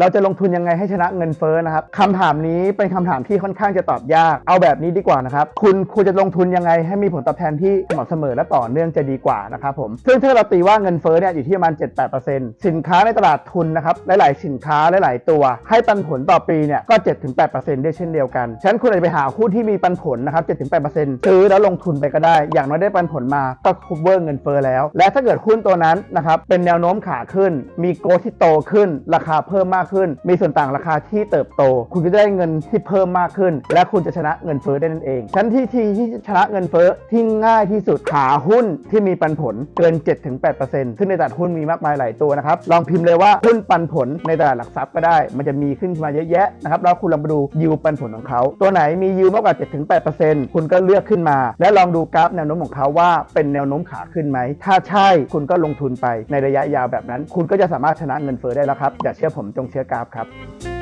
เราจะลงทุนยังไงให้ชนะเงินเฟ้อนะครับคำถามนี้เป็นคำถามที่ค่อนข้างจะตอบยาก เอาแบบนี้ดีกว่านะครับ คุณควรจะลงทุนยังไงให้มีผลตอบแทนที่สม่ำเสมอและต่อเนื่องจะดีกว่านะครับผม ซึ่งถ้าเราตีว่าเงินเฟ้อเนี่ยอยู่ที่ประมาณ 7-8%สินค้าในตลาดทุนนะครับ หลาย ๆ สินค้าหลาย ๆ ตัว ให้ปันผลต่อปีเนี่ยก็ 7-8%ได้เช่นเดียวกันฉะนั้นคุณอาจจะไปหาหุ้นที่มีปันผลนะครับ 7-8%ซื้อแล้วลงทุนไปก็ได้ อย่างน้อยได้ปันผลมาก็ cover เงินเฟ้อแล้ว และถ้าเกิดหุ้นตัวนั้นนะครับเป็นแนวโน้มขาขึ้น มีโกที่โตขึ้น ราคาเพิ่มมากขึ้น มีส่วนต่างราคาที่เติบโต คุณก็จะได้เงินที่เพิ่มมากขึ้น และคุณจะชนะเงินเฟ้อได้นั่นเองฉะนันที่ทีที่ชนะเงินเฟ้อที่ง่ายที่สุดหาหุ้นที่มีปันผลเกิน 7-8%ซึ่งในตลาดหุ้นมีมากมายหลายตัวนะครับลองพิมพ์เลยว่าหุ้นปันผลในตลาดหลักทรัพย์ก็ได้ มันจะมีขึ้นมาเยอะแยะนะครับแล้วคุณลองมาดูยิวปันผลของเขาตัวไหนมียิวมากกว่า 7-8%คุณก็เลือกขึ้นมา และลองดูกราฟแนวโน้มของเขาว่าเป็นแนวโน้มขาขึ้นไหม ถ้าใช่คุณก็ลงทุนไปในระยะยาวแบบนั้น คุณก็จะสามารถชนะเงินเฟ้อได้แล้วครับอย่าเชื่อผมจงเชื้อกราฟครับ